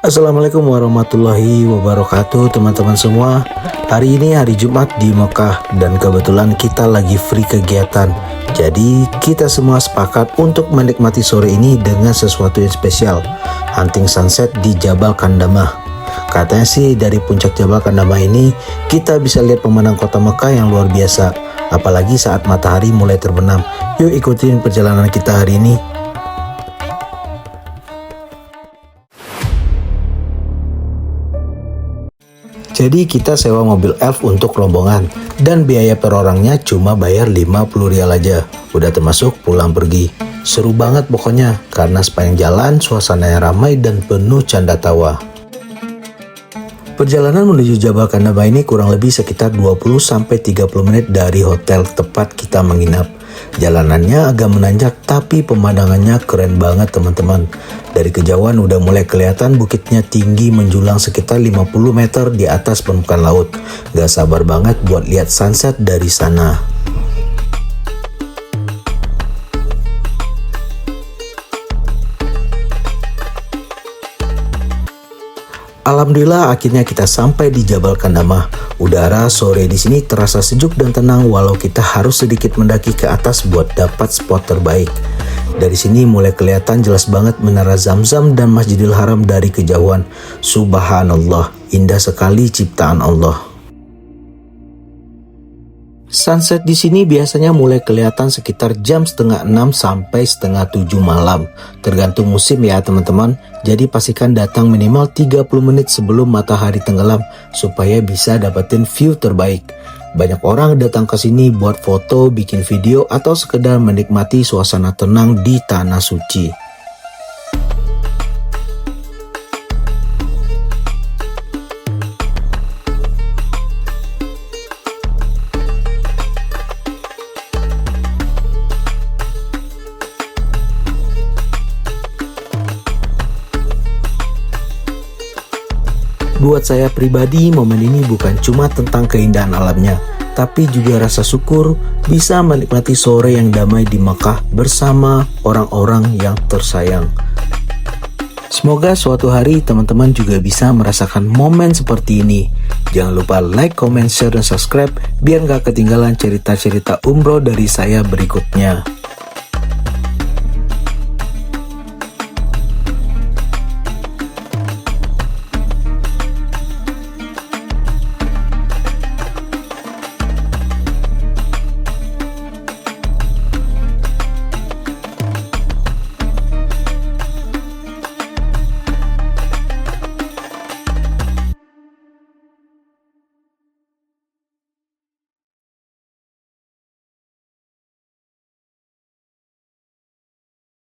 Assalamualaikum warahmatullahi wabarakatuh teman-teman semua. Hari ini hari Jumat di Mekah dan kebetulan kita lagi free kegiatan. Jadi kita semua sepakat untuk menikmati sore ini dengan sesuatu yang spesial. Hunting sunset di Jabal Kandamah. Katanya sih dari puncak Jabal Kandamah ini kita bisa lihat pemandangan kota Mekah yang luar biasa. Apalagi saat matahari mulai terbenam. Yuk ikutin perjalanan kita hari ini Jadi kita sewa mobil elf untuk rombongan dan biaya per orangnya cuma bayar 50 rial aja. Udah termasuk pulang pergi. Seru banget pokoknya karena sepanjang jalan suasananya ramai dan penuh canda tawa. Perjalanan menuju Jabal Kanaba ini kurang lebih sekitar 20-30 menit dari hotel tempat kita menginap. Jalanannya agak menanjak tapi pemandangannya keren banget teman-teman. Dari kejauhan udah mulai kelihatan bukitnya tinggi menjulang sekitar 50 meter di atas permukaan laut. Gak sabar banget buat lihat sunset dari sana. Alhamdulillah akhirnya kita sampai di Jabal Kandamah. Udara sore di sini terasa sejuk dan tenang walau kita harus sedikit mendaki ke atas buat dapat spot terbaik. Dari sini mulai kelihatan jelas banget menara Zamzam dan Masjidil Haram dari kejauhan. Subhanallah, indah sekali ciptaan Allah. Sunset di sini biasanya mulai kelihatan sekitar jam setengah 6 sampai setengah 7 malam. Tergantung musim ya teman-teman. Jadi pastikan datang minimal 30 menit sebelum matahari tenggelam supaya bisa dapetin view terbaik. Banyak orang datang ke sini buat foto, bikin video, atau sekedar menikmati suasana tenang di tanah suci. Buat saya pribadi, momen ini bukan cuma tentang keindahan alamnya, tapi juga rasa syukur bisa menikmati sore yang damai di Mekah bersama orang-orang yang tersayang. Semoga suatu hari teman-teman juga bisa merasakan momen seperti ini. Jangan lupa like, comment, share, dan subscribe biar nggak ketinggalan cerita-cerita umroh dari saya berikutnya.